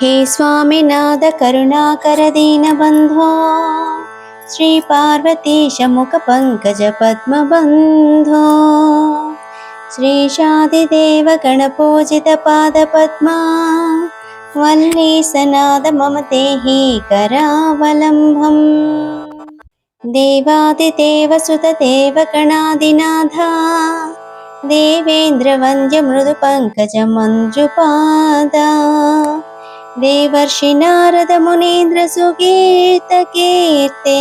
हे स्वामिनाथ करुणाकर दीनबन्धो श्रीपार्वतीशमुखपङ्कजपद्मबन्धो श्रीशादिदेव गणपूजितपादपद्मा वल्ली सनाद मम देहि करावलम्बम् देवादिदेवसुतदेव गणादिनाथा देवेन्द्रवन्द्यमृदुपङ्कजमञ्जुपादा देवर्षि नारद मुनीन्द्र सुकीर्तकीर्ते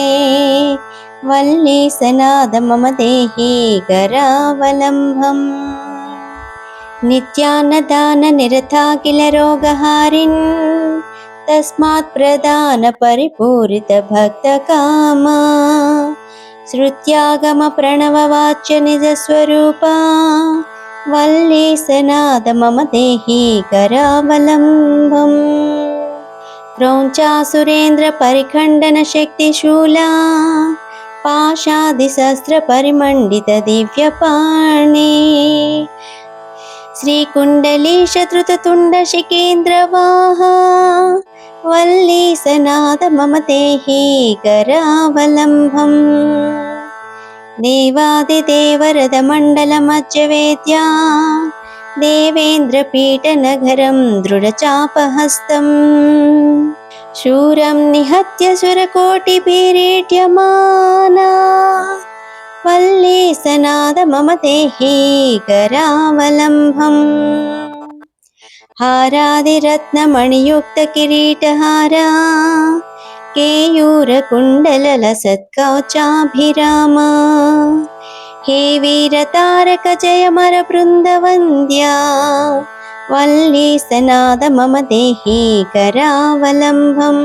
वल्ली सनाद मम देहि करावलम्बम् नित्यान्नदाननिरता किल रोगहारिन्। तस्मात् प्रदानपरिपूरितभक्तकामा श्रुत्यागमप्रणववाच्य निजस्वरूपा वल्ली सनाद मम देहि करावलम्बम् क्रौञ्चासुरेन्द्रपरिखण्डनशक्तिशूला पाशादिशस्त्रपरिमण्डितदिव्यपाणे श्रीकुण्डलीशत्रुततुण्डशिकेन्द्रवाहा वल्ली सनाद मम देहि करावलम्बम् देवादिदेवरदमण्डलमज्जवेद्या देवेन्द्रपीठनगरं दृढचापहस्तम् शूरं निहत्य सुरकोटिभिरीड्यमाना वल्ली सनाद मम देहि करावलम्बम् हारादिरत्नमणियुक्तकिरीटहारा केयूरकुण्डललसत्कौचाभिरामा हे वीरतारक जयमर बृन्दवन्द्या वल्ली सनाद मम देहि करावलम्बम्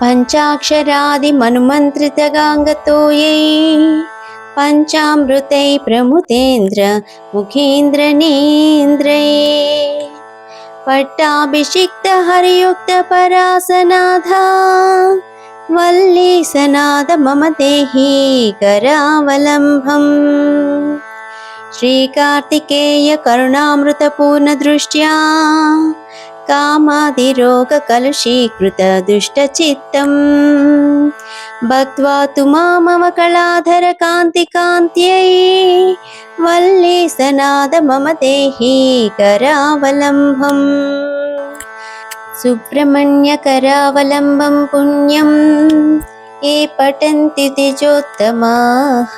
पञ्चाक्षरादिमनुमन्त्रितगाङ्गतोयै पञ्चामृतै प्रमुतेन्द्र పట్టాభిషిక్త హరియుక్త పరాసనాథా వల్లీ సనాథ మమ దేహీ కరావలంబం శ్రీకార్తికేయ కరుణామృతపూర్ణ దృష్ట్యా కామాదిరోగ కలుషీకృత దుష్టచిత్తం భక్వా తు మామవ కళాధర కాంతి కాంత్యై देहि करावलम्बम् सुब्रह्मण्यकरावलम्बं पुण्यं ये पठन्ति द्विजोत्तमाः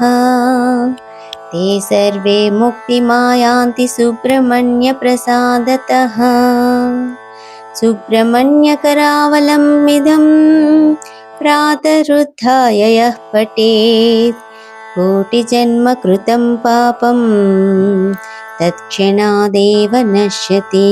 ते सर्वे मुक्तिमायान्ति सुब्रह्मण्यप्रसादतः सुब्रह्मण्यकरावलम्बिदं प्रातरुद्धाय यः पठेत् कोटिजन्मकृतं पापं तत्क्षणादेव नश्यति